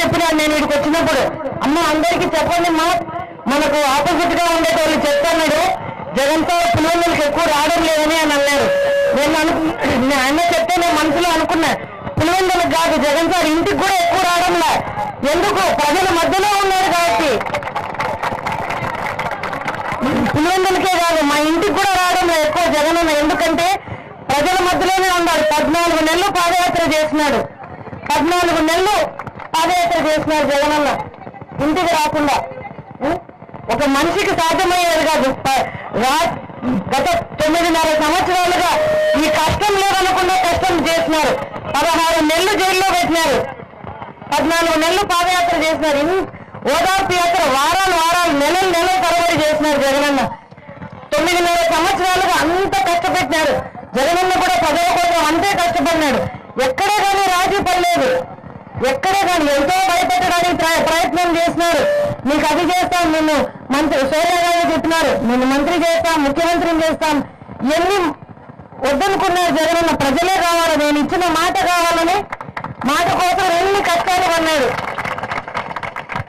వచ్చినప్పుడు అమ్మ అందరికీ చెప్పండి మా మనకు ఆపోజిట్గా ఉండే వాళ్ళు చెప్తున్నాడు. జగన్ సార్ పులివెందులకు ఎక్కువ రావడం లేదని అని అన్నారు. నేను అనుకు ఆయన చెప్తే నేను మనసులో అనుకున్నా పులివెందులకు కాదు జగన్ సార్ ఇంటికి కూడా ఎక్కువ రావడంలా ఎందుకు? ప్రజల మధ్యలో ఉన్నారు కాబట్టి. పులివెందులకే కాదు మా ఇంటికి కూడా రావడం లేదు ఎక్కువ జగన్ ఎందుకంటే ప్రజల మధ్యలోనే ఉన్నాడు పద్నాలుగు నెలలు పాదయాత్ర చేసినాడు పద్నాలుగు నెలలు పాదయాత్ర చేస్తున్నారు జగనన్న ఇంటికి రాకుండా. ఒక మనిషికి సాధ్యమయ్యేది కాదు. గత తొమ్మిదిన్నర సంవత్సరాలుగా ఈ కష్టం లేదనకుండా కష్టం చేసినారు పదహారు నెలలు జైల్లో పెట్టినారు. పద్నాలుగు నెలలు పాదయాత్ర చేసినారు. ఓదార్పు యాత్ర వారాలు వారాలు నెలలు నెలలు తరబడి చేసినారు జగనన్న తొమ్మిదిన్నర సంవత్సరాలుగా అంత కష్టపెట్టినారు. జగనన్న కూడా పదవ కోసం అంతే కష్టపడినాడు. ఎక్కడే కానీ రాజీ పడలేదు. ఎక్కడే కానీ ఎంతో భయపెట్టడానికి ప్ర- ప్రయత్నం చేస్తున్నారు. నీకు అది చేస్తాం నిన్ను మంత్రి సోనియా గాంధీ చెప్పినారు. నిన్ను మంత్రి చేస్తాం ముఖ్యమంత్రిని చేస్తాం. ఎన్ని వద్దనుకున్నారు జగనన్న ప్రజలే కావాలి నేను ఇచ్చిన మాట కావాలని మాట కోసం ఎన్ని కష్టాలు పడినాడు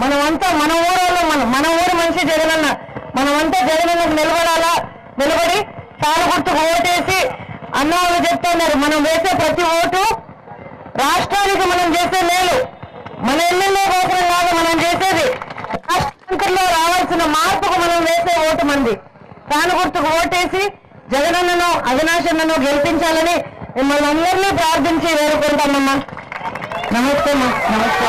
మనమంతా మన ఊరోళ్ళు మన మన ఊరు మనిషి జగనన్న. మనమంతా జగనన్నకు నిలబడాలా? నిలబడి చాలా గుర్తుకు ఓటేసి అన్న వాళ్ళు చెప్తున్నారు. మనం వేసే ప్రతి ఓటు రాష్ట్రానికి మనం చేసే మేలు మన ఎమ్మెల్యే కోసం కాదు మనం చేసేది. రాష్ట్రంలో రావాల్సిన మార్పుకు మనం వేసే ఓటు మంది. తాను గుర్తుకు ఓటేసి జగనన్నను అవినాశన్నను గెలిపించాలని మిమ్మల్ని అందరినీ ప్రార్థించి వేడుకుంటామమ్మా. నమస్తే నమస్తే